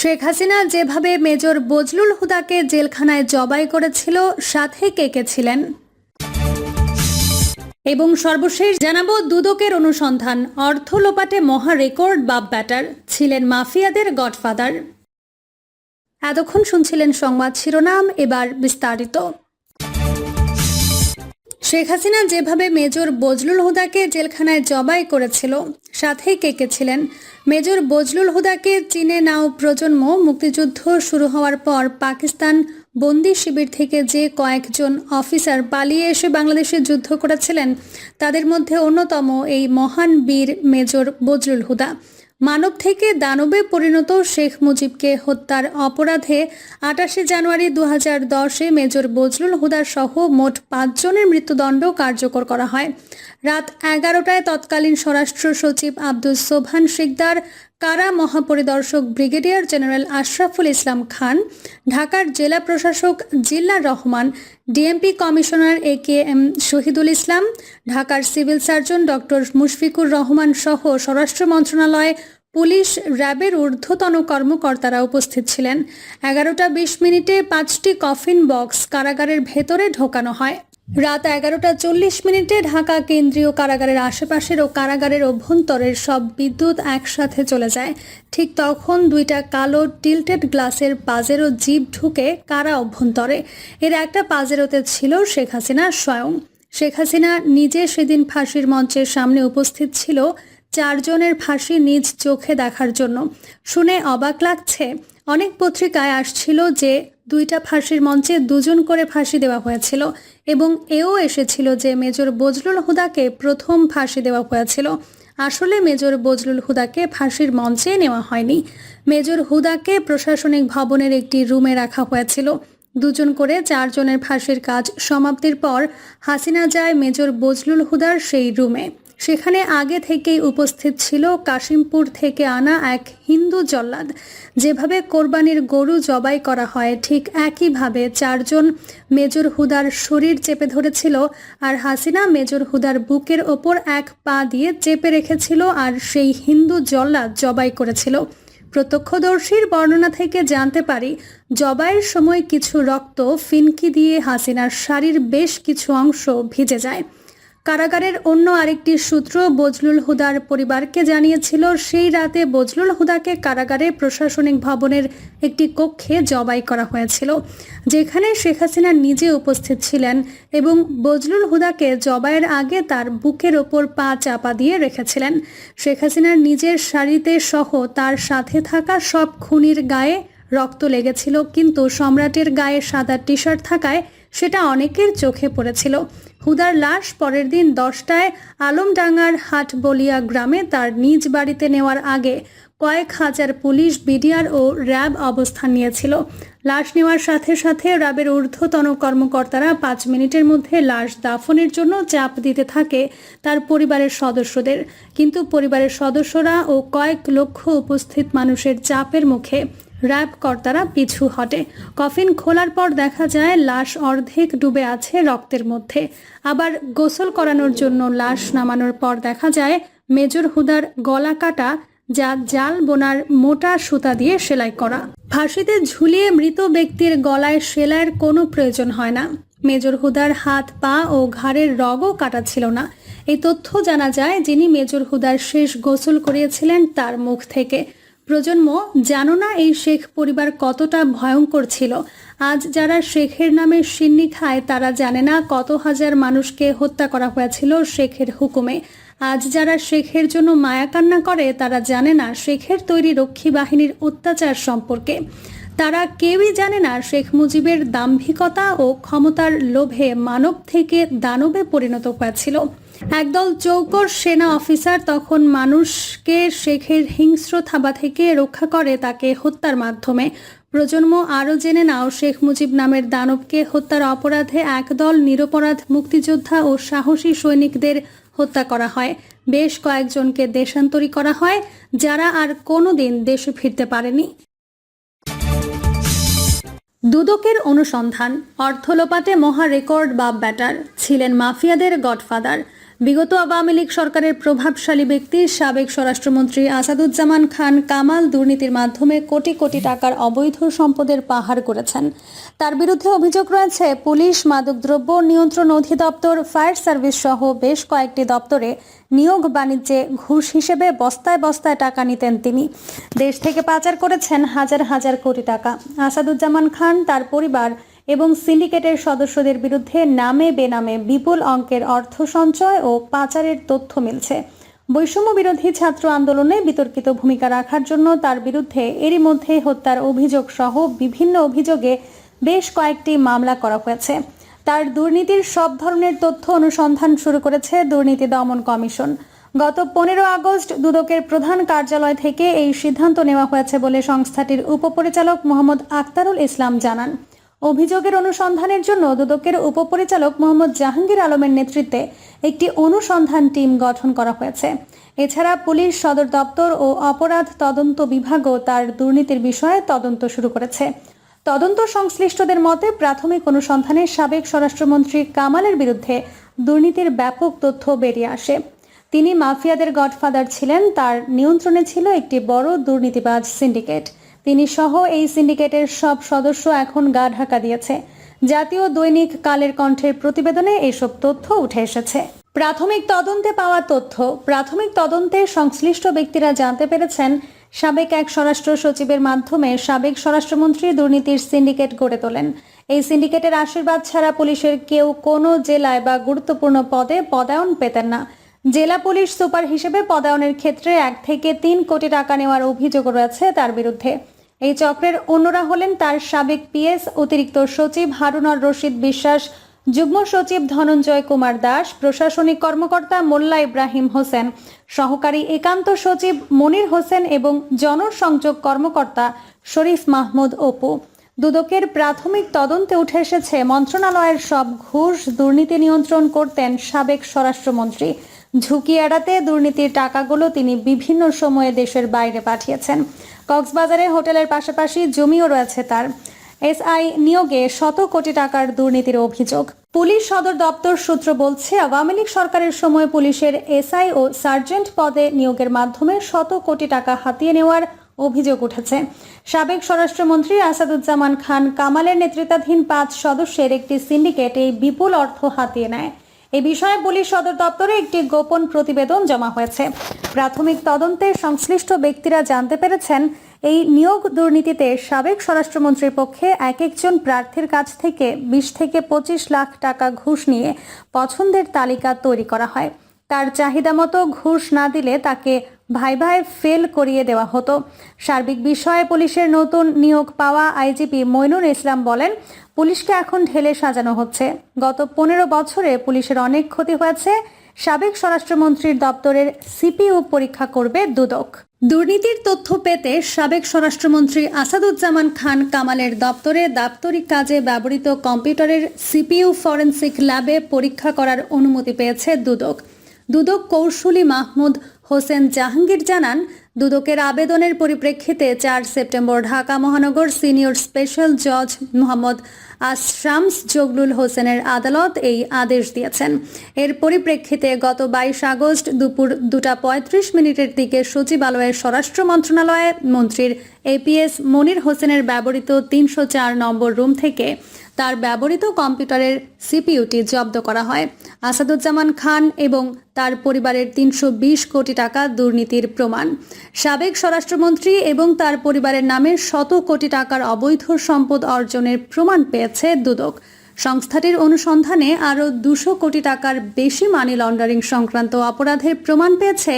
শেখ হাসিনা যেভাবে মেজর বজলুল হুদাকে জেলখানায় জবাই করেছিল, সাথে কে ছিলেন? এবং সর্বশেষ জানাব দুদকের অনুসন্ধান, অর্থ লোপাটে মহা রেকর্ড বাপ ব্যাটার, ছিলেন মাফিয়াদের গডফাদার। এতক্ষণ শুনছিলেন সংবাদ শিরোনাম, এবার বিস্তারিত। শেখ হাসিনা যেভাবে মেজর বজলুল হুদাকে জেলখানায় জবাই করেছিল, সাথেই কে কে ছিলেন? মেজর বজলুল হুদাকে চীনে নাও প্রজন্ম, মুক্তিযুদ্ধ শুরু হওয়ার পর পাকিস্তান বন্দি শিবির থেকে যে কয়েকজন অফিসার পালিয়ে এসে বাংলাদেশে যুদ্ধ করেছিলেন, তাদের মধ্যে অন্যতম এই মহান বীর মেজর বজলুল হুদা। মানব থেকে দানবে পরিণত শেখ মুজিবকে হত্যার অপরাধে আটাশে জানুয়ারি দু হাজার দশে মেজর বজলুল হুদার সহ মোট পাঁচজনের মৃত্যুদণ্ড কার্যকর করা হয়। রাত এগারোটায় তৎকালীন স্বরাষ্ট্র সচিব আব্দুল সোভান শিকদার কারা মহাপরিদর্শক ব্রিগেডিয়ার জেনারেল আশরাফুল ইসলাম খান, ঢাকার জেলা প্রশাসক Zilla Rahman, DMP commissioner A K M Shahidul Islam, ঢাকার civil surgeon doctor Mushfiqur Rahman সহ স্বরাষ্ট্র মন্ত্রণালয়, পুলিশ, র্যাবের ঊর্ধ্বতন কর্মকর্তারা উপস্থিত ছিলেন। এগারোটা বিশ মিনিটে পাঁচটি কফিন বক্স কারাগারের ভেতরে ঢোকানো হয়। রাত এগারোটা চল্লিশ মিনিটে ঢাকা কেন্দ্রীয় কারাগারের আশেপাশের ও কারাগারের অভ্যন্তরের সব বিদ্যুৎ একসাথে চলে যায়। ঠিক তখন দুইটা কালো টিল্টেড গ্লাসের পাজেরো জিপ ঢুকে কারা অভ্যন্তরে। এর একটা পাজেরোতে ছিল শেখ হাসিনা স্বয়ং। শেখ হাসিনা নিজে সেদিন ফাঁসির মঞ্চের সামনে উপস্থিত ছিল চারজনের ফাঁসি নিজ চোখে দেখার জন্য। শুনে অবাক লাগছে অনেক পত্রিকায় আসছিল যে দুইটা ফাঁসির মঞ্চে দুজন করে ফাঁসি দেওয়া হয়েছিল এবং এও এসেছিল যে মেজর বজলুল হুদাকে প্রথম ফাঁসি দেওয়া হয়েছিল। আসলে মেজর বজলুল হুদাকে ফাঁসির মঞ্চে নেওয়া হয়নি। মেজর হুদাকে প্রশাসনিক ভবনের একটি রুমে রাখা হয়েছিল। দুজন করে চারজনের ফাঁসির কাজ সমাপ্তির পর হাসিনা যায় মেজর বজলুল হুদার সেই রুমে। সেখানে আগে থেকেই উপস্থিত ছিল কাশিমপুর থেকে আনা এক হিন্দু জল্লাদ। যেভাবে কোরবানির গরু জবাই করা হয়, ঠিক একইভাবে চারজন মেজর হুদার শরীর চেপে ধরেছিল আর হাসিনা মেজর হুদার বুকের ওপর এক পা দিয়ে চেপে রেখেছিল আর সেই হিন্দু জল্লাদ জবাই করেছিল। প্রত্যক্ষদর্শীর বর্ণনা থেকে জানতে পারি, জবাইয়ের সময় কিছু রক্ত ফিনকি দিয়ে হাসিনার শাড়ির বেশ কিছু অংশ ভিজে যায়। কারাগারের অন্য আরেকটি সূত্র বজলুল হুদার পরিবারকে জানিয়েছিল, সেই রাতে বজলুল হুদাকে কারাগারে প্রশাসনিক ভবনের একটি কক্ষে জবাই করা হয়েছিল, যেখানে শেখ হাসিনা নিজে উপস্থিত ছিলেন এবং বজলুল হুদাকে জবাইয়ের আগে তার বুকের ওপর পা চাপা দিয়ে রেখেছিলেন। শেখ হাসিনার নিজের শাড়িতে সহ তার সাথে থাকা সব খুনির গায়ে রক্ত লেগেছিল, কিন্তু সম্রাটের গায়ে সাদা টি শার্ট থাকায় সেটা অনেকের চোখে পড়েছিল। হুদার লাশ পরের দিন দশটায় আলমডাঙ্গার হাট বলিয়া গ্রামে তার নিজ বাড়িতে নেওয়ার আগে কয়েক হাজার পুলিশ, বিডিআর ও র্যাব অবস্থান নিয়েছিল। লাশ নেওয়ার সাথে সাথে র্যাবের ঊর্ধ্বতন কর্মকর্তারা পাঁচ মিনিটের মধ্যে লাশ দাফনের জন্য চাপ দিতে থাকে তার পরিবারের সদস্যদের। কিন্তু পরিবারের সদস্যরা ও কয়েক লক্ষ উপস্থিত মানুষের চাপের মুখে র্যাব কর্তারা পিছু হটে। কফিন খোলার পর দেখা যায়, লাশ অর্ধেক ডুবে আছে রক্তের মধ্যে। আবার গোসল করানোর জন্য লাশ নামানোর পর দেখা যায়, মেজর হুদার গলা কাটা, যা জাল বোনার মোটা সুতা দিয়ে সেলাই করা। ফাঁসিতে ঝুলিয়ে মৃত ব্যক্তির গলায় সেলাইয়ের কোনো প্রয়োজন হয় না। মেজর হুদার হাত, পা ও ঘাড়ের রগও কাটা ছিল না। এই তথ্য জানা যায়, যিনি মেজর হুদার শেষ গোসল করিয়েছিলেন তার মুখ থেকে। প্রজন্ম, জানো না এই শেখ পরিবার কতটা ভয়ঙ্কর ছিল? আজ যারা শেখের নামে সিন্নি খায়, তারা জানে না কত হাজার মানুষকে হত্যা করা হয়েছিল শেখের হুকুমে। আজ যারা শেখের জন্য মায়া কান্না করে, তারা জানে না শেখের তৈরি রক্ষী বাহিনীর অত্যাচার সম্পর্কে। তারা কেউই জানে না শেখ মুজিবের দাম্ভিকতা ও ক্ষমতার লোভে মানব থেকে দানবে পরিণত হয়েছিল। একদল চৌকর সেনা অফিসার তখন মানুষকে শেখের হিংস্র থাবা থেকে রক্ষা করে তাকে হত্যার মাধ্যমে। প্রজন্ম আরও জেনে নাও, শেখ মুজিব নামের দানবকে হত্যার অপরাধে একদল নিরপরাধ মুক্তিযোদ্ধা ও সাহসী সৈনিকদের হত্যা করা হয়। বেশ কয়েকজনকে দেশান্তরী করা হয়, যারা আর কোনোদিন দেশে ফিরতে পারেনি। দুদকের অনুসন্ধান অর্থলোপাটে মহা রেকর্ড বাপ ব্যাটার ছিলেন মাফিয়াদের গডফাদার। বিগত আওয়ামী লীগ সরকারের প্রভাবশালী ব্যক্তি, সাবেক স্বরাষ্ট্রমন্ত্রী আসাদুজ্জামান খান কামাল দুর্নীতির মাধ্যমে কোটি কোটি টাকার অবৈধ সম্পদের পাহাড় করেছেন তার বিরুদ্ধে অভিযোগ রয়েছে, পুলিশ, মাদকদ্রব্য নিয়ন্ত্রণ অধিদপ্তর, ফায়ার সার্ভিস সহ বেশ কয়েকটি দপ্তরে নিয়োগ বাণিজ্যে ঘুষ হিসেবে বস্তায় বস্তায় টাকা নিতেন তিনি। দেশ থেকে পাচার করেছেন হাজার হাজার কোটি টাকা। আসাদুজ্জামান খান, তার পরিবার এবং সিন্ডিকেটের সদস্যদের বিরুদ্ধে নামে বেনামে বিপুল অঙ্কের অর্থ সঞ্চয় ও পাচারের তথ্য মিলছে। বৈষম্য বিরোধী ছাত্র আন্দোলনে বিতর্কিত ভূমিকা রাখার জন্য তার বিরুদ্ধে এরই মধ্যে হত্যার অভিযোগ সহ বিভিন্ন অভিযোগে বেশ কয়েকটি মামলা করা হয়েছে। তার দুর্নীতির সব ধরনের তথ্য অনুসন্ধান শুরু করেছে দুর্নীতি দমন কমিশন। গত পনেরো আগস্ট দুদকের প্রধান কার্যালয় থেকে এই সিদ্ধান্ত নেওয়া হয়েছে বলে সংস্থাটির উপপরিচালক মোহাম্মদ আক্তারুল ইসলাম জানান। অভিযোগের অনুসন্ধানের জন্য দুদকের উপপরিচালক মোহাম্মদ জাহাঙ্গীর আলমের নেতৃত্বে একটি অনুসন্ধান টিম গঠন করা হয়েছে। এছাড়া পুলিশ, সদর দপ্তর ও অপরাধ তদন্ত বিভাগও তার দুর্নীতির বিষয়ে তদন্ত শুরু করেছে। তদন্ত সংশ্লিষ্টদের মতে প্রাথমিক অনুসন্ধানে সাবেক স্বরাষ্ট্রমন্ত্রী কামালের বিরুদ্ধে দুর্নীতির ব্যাপক তথ্য বেরিয়ে আসে। তিনি মাফিয়াদের গডফাদার ছিলেন, তার নিয়ন্ত্রণে ছিল একটি বড় দুর্নীতিবাজ সিন্ডিকেট। তিনি সহ এই সিন্ডিকেটের সব সদস্য এখন গা ঢাকা দিয়েছে। জাতীয় দৈনিক কালের কণ্ঠের প্রতিবেদনে এসব তথ্য উঠে এসেছে। প্রাথমিক তদন্তে পাওয়া তথ্য, প্রাথমিক তদন্তে সংশ্লিষ্ট ব্যক্তিরা জানতে পেরেছেন, সাবেক এক স্বরাষ্ট্র সচিবের মাধ্যমে সাবেক স্বরাষ্ট্রমন্ত্রী দুর্নীতির সিন্ডিকেট গড়ে তোলেন। এই সিন্ডিকেটের আশীর্বাদ ছাড়া পুলিশের কেউ কোনো জেলায় বা গুরুত্বপূর্ণ পদে পদায়ন পেতেন না। জেলা পুলিশ সুপার হিসেবে পদায়নের ক্ষেত্রে এক থেকে তিন কোটি টাকা নেওয়ার অভিযোগ রয়েছে তার বিরুদ্ধে। এই চক্রের অন্যরা হলেন তার সাবেক পিএস, অতিরিক্ত সচিব হারুনর রশিদ বিশ্বাস, যুগ্ম সচিব ধনঞ্জয় কুমার দাস, প্রশাসনিক কর্মকর্তা মোল্লা ইব্রাহিম হোসেন, সহকারী একান্ত সচিব মনির হোসেন এবং জনসংযোগ কর্মকর্তা শরীফ মাহমুদ অপু। দুদকের প্রাথমিক তদন্তে উঠে এসেছে, মন্ত্রণালয়ের সব ঘুষ দুর্নীতি নিয়ন্ত্রণ করতেন সাবেক স্বরাষ্ট্রমন্ত্রী। ঝুঁকি এড়াতে দুর্নীতির টাকাগুলো তিনি বিভিন্ন সময়ে দেশের বাইরে পাঠিয়েছেন। কক্সবাজারে হোটেলের পাশাপাশি জমিও রয়েছে তার। এসআই নিয়োগে শত কোটি টাকার দুর্নীতির অভিযোগ। পুলিশ সদর দপ্তর সূত্র বলছে, আওয়ামী লীগ সরকারের সময় পুলিশের এসআই ও সার্জেন্ট পদে নিয়োগের মাধ্যমে শত কোটি টাকা হাতিয়ে নেওয়ার অভিযোগ উঠেছে। সাবেক স্বরাষ্ট্রমন্ত্রী আসাদুজ্জামান খান কামালের নেতৃত্বাধীন পাঁচ সদস্যের একটি সিন্ডিকেট এই বিপুল অর্থ হাতিয়ে নেয়। এ বিষয়ে পুলিশ সদর দপ্তরে একটি গোপন প্রতিবেদন জমা হয়েছে। প্রাথমিক তদন্তে সংশ্লিষ্ট ব্যক্তিরা জানতে পেরেছেন, এই নিয়োগ দুর্নীতিতে সাবেক স্বরাষ্ট্রমন্ত্রীর পক্ষে এক একজন প্রার্থীর কাছ থেকে বিশ থেকে পঁচিশ লাখ টাকা ঘুষ নিয়ে পছন্দের তালিকা তৈরি করা হয়। তার চাহিদা মতো ঘুষ না দিলে তাকে ভাই ভাই ফেল করিয়ে দেওয়া হতো। সার্বিক বিষয়ে পুলিশের নতুন নিয়োগ পাওয়া আইজিপি মইনুল ইসলাম বলেন, পুলিশকে এখন ঢেলে সাজানো হচ্ছে। গত পনেরো বছরে পুলিশের অনেক ক্ষতি হয়েছে। সাবেক স্বরাষ্ট্রমন্ত্রীর দপ্তরের সিপিইউ পরীক্ষা করবে দুদক। দুর্নীতির তথ্য পেতে সাবেক স্বরাষ্ট্রমন্ত্রী আসাদুজ্জামান খান কামালের দপ্তরে দাপ্তরিক কাজে ব্যবহৃত কম্পিউটারের সিপিইউ ফরেন্সিক ল্যাবে পরীক্ষা করার অনুমতি পেয়েছে দুদক। দুদক কৌশলী মাহমুদ হোসেন জাহাঙ্গীর জানান, দুদকের আবেদনের পরিপ্রেক্ষিতে চার সেপ্টেম্বর ঢাকা মহানগর সিনিয়র স্পেশাল জজ মোহাম্মদ আশরামস জগলুল হোসেনের আদালত এই আদেশ দিয়েছেন। এর পরিপ্রেক্ষিতে গত বাইশ আগস্ট দুপুর দুটা পঁয়ত্রিশ মিনিটের দিকে সচিবালয়ের স্বরাষ্ট্র মন্ত্রণালয়ে মন্ত্রীর এপিএস মনির হোসেনের ব্যবহৃত তিনশো চার নম্বর রুম থেকে তার ব্যবহৃত কম্পিউটারের সিপিইউটি জব্দ করা হয়। আসাদুজ্জামান খান এবং তার পরিবারের তিনশো বিশ কোটি টাকা দুর্নীতির প্রমাণ। সাবেক স্বরাষ্ট্রমন্ত্রী এবং তার পরিবারের নামে শত কোটি টাকার অবৈধ সম্পদ অর্জনের প্রমাণ পেয়েছে দুদক। সংস্থাটির অনুসন্ধানে আরও দুশো কোটি টাকার বেশি মানি লন্ডারিং সংক্রান্ত অপরাধের প্রমাণ পেয়েছে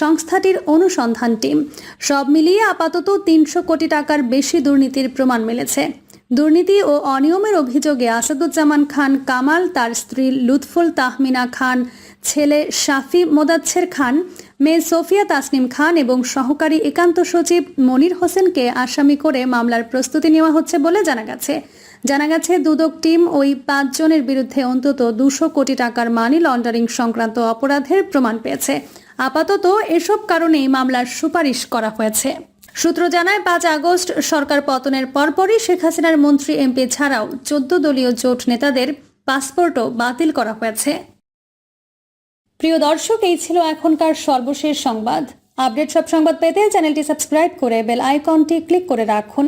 সংস্থাটির অনুসন্ধান টিম। সব মিলিয়ে আপাতত তিনশো কোটি টাকার বেশি দুর্নীতির প্রমাণ মিলেছে। দুর্নীতি ও অনিয়মের অভিযোগে আসাদুজ্জামান খান কামাল, তার স্ত্রী লুৎফুল তাহমিনা খান, ছেলে শাফি মোদাচ্ছের খান, মেয়ে সোফিয়া তাসনিম খান এবং সহকারী একান্ত সচিব মনির হোসেনকে আসামি করে মামলার প্রস্তুতি নেওয়া হচ্ছে বলে জানা গেছে। জানা গেছে, দুদক টিম ওই পাঁচজনের বিরুদ্ধে অন্তত দুশো কোটি টাকার মানি লন্ডারিং সংক্রান্ত অপরাধের প্রমাণ পেয়েছে। আপাতত এসব কারণেই মামলার সুপারিশ করা হয়েছে। সূত্র জানায়, পাঁচ আগস্ট সরকার পতনের পরপরই শেখ হাসিনার মন্ত্রী এমপি ছাড়াও চোদ্দ দলীয় জোট নেতাদের পাসপোর্টও বাতিল করা হয়েছে। প্রিয় দর্শক, এই ছিল এখনকার সর্বশেষ সংবাদ। আপডেট সব সংবাদ পেতে চ্যানেলটি সাবস্ক্রাইব করে বেল আইকনটি ক্লিক করে রাখুন।